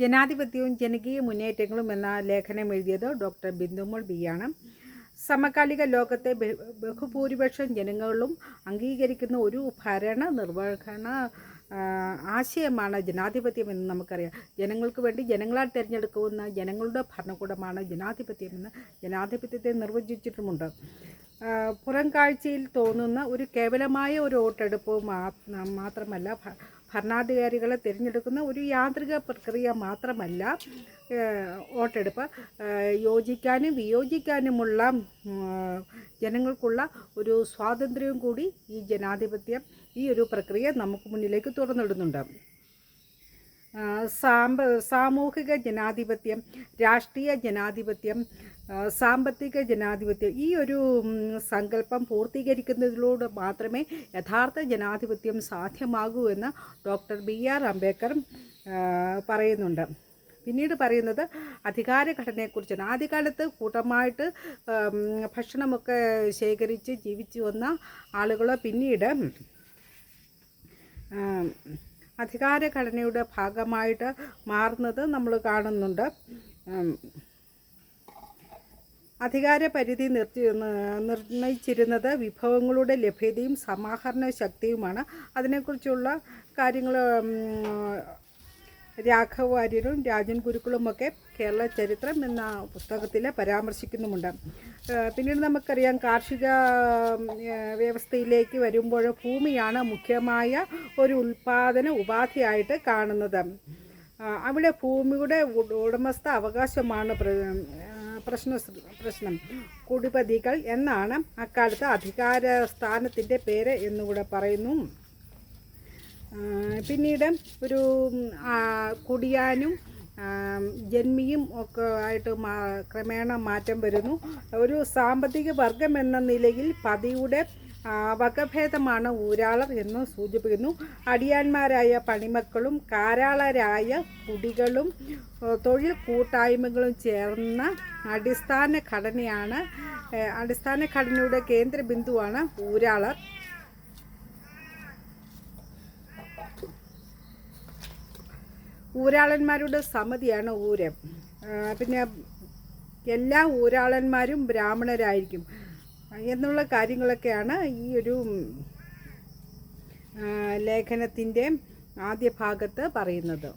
ജനാധിപത്യവും ജനകീയ മുന്നേറ്റങ്ങളും എന്ന ലേഖനം എഴുതിയത് ഡോക്ടർ ബിന്ദുമോൾ ബി ആണ്. സമകാലിക ലോകത്തെ ബഹു- ബഹുഭൂരിപക്ഷം ജനങ്ങളും അംഗീകരിക്കുന്ന ഒരു ഭരണ നിർവഹണ ആശയമാണ് ജനാധിപത്യം എന്ന് നമുക്കറിയാം. ജനങ്ങൾക്ക് വേണ്ടി ജനങ്ങളാൽ തിരഞ്ഞെടുക്കുന്ന ജനങ്ങളുടെ ഭരണകൂടമാണ് ജനാധിപത്യമെന്ന് ജനാധിപത്യത്തെ നിർവചിച്ചിട്ടുമുണ്ട്. പുറം കാഴ്ചയിൽ തോന്നുന്ന ഒരു കേവലമായ ഒരു വോട്ടെടുപ്പ് മാത്രമല്ല ഭരണാധികാരികളെ തിരഞ്ഞെടുക്കുന്ന ഒരു യാന്ത്രിക പ്രക്രിയ മാത്രമല്ല വോട്ടെടുപ്പ്. യോജിക്കാനും വിയോജിക്കാനുമുള്ള ജനങ്ങൾക്കുള്ള ഒരു സ്വാതന്ത്ര്യവും കൂടി ഈ ജനാധിപത്യം ഈ ഒരു പ്രക്രിയ നമുക്ക് മുന്നിലേക്ക് തുറന്നിടുന്നുണ്ട്. സാമ്പ സാമൂഹിക ജനാധിപത്യം രാഷ്ട്രീയ ജനാധിപത്യം സാമ്പത്തിക ജനാധിപത്യം ഈ ഒരു സങ്കല്പം പൂർത്തീകരിക്കുന്നതിലൂടെ മാത്രമേ യഥാർത്ഥ ജനാധിപത്യം സാധ്യമാകൂ എന്ന് ഡോക്ടർ ബി ആർ അംബേദ്കർ പറയുന്നുണ്ട്. പിന്നീട് പറയുന്നത് അധികാരഘടനയെക്കുറിച്ചാണ്. ആദ്യകാലത്ത് കൂട്ടമായിട്ട് ഭക്ഷണമൊക്കെ ശേഖരിച്ച് ജീവിച്ചു വന്ന ആളുകൾ പിന്നീട് അധികാരഘടനയുടെ ഭാഗമായിട്ട് മാറുന്നത് നമ്മൾ കാണുന്നുണ്ട്. അധികാര പരിധി നിർത്തി നിർണയിച്ചിരുന്നത് വിഭവങ്ങളുടെ ലഭ്യതയും സമാഹരണ ശക്തിയുമാണ്. അതിനെക്കുറിച്ചുള്ള കാര്യങ്ങൾ രാഘവ വാര്യരും രാജൻ ഗുരുക്കളുമൊക്കെ കേരള ചരിത്രം എന്ന പുസ്തകത്തിൽ പരാമർശിക്കുന്നുമുണ്ട്. പിന്നീട് നമുക്കറിയാം കാർഷിക വ്യവസ്ഥയിലേക്ക് വരുമ്പോൾ ഭൂമിയാണ് മുഖ്യമായ ഒരു ഉൽപാദന ഉപാധിയായിട്ട് കാണുന്നത്. അവിടെ ഭൂമിയുടെ ഉട- ഉടമസ്ഥ അവകാശമാണ് പ്രശ്ന പ്രശ്നം. കുടിപതികൾ എന്നാണ് അക്കാലത്ത് അധികാര സ്ഥാനത്തിന്റെ പേര് എന്നുകൂടെ പറയുന്നു. പിന്നീട് ഒരു കുടിയാനും ജന്മിയും ഒക്കെ ആയിട്ട് മാ ക്രമേണ മാറ്റം വരുന്നു. ഒരു സാമ്പത്തിക വർഗം എന്ന നിലയിൽ പതിയുടെ വകഭേദമാണ് ഊരാളർ എന്ന് സൂചിപ്പിക്കുന്നു. അടിയാന്മാരായ പണിമക്കളും കാരാളരായ കുടികളും തൊഴിൽ കൂട്ടായ്മകളും ചേർന്ന അടിസ്ഥാന ഘടനയാണ് അടിസ്ഥാന ഘടനയുടെ കേന്ദ്ര ബിന്ദുവാണ് ഊരാളർ ഊരാളന്മാരുടെ സമിതിയാണ് ഊരം. പിന്നെ എല്ലാ ഊരാളന്മാരും ബ്രാഹ്മണരായിരിക്കും. എന്നുള്ള കാര്യങ്ങളൊക്കെയാണ് ഈ ഒരു ലേഖനത്തിന്റെ ആദ്യ ഭാഗത്ത് പറയുന്നത്.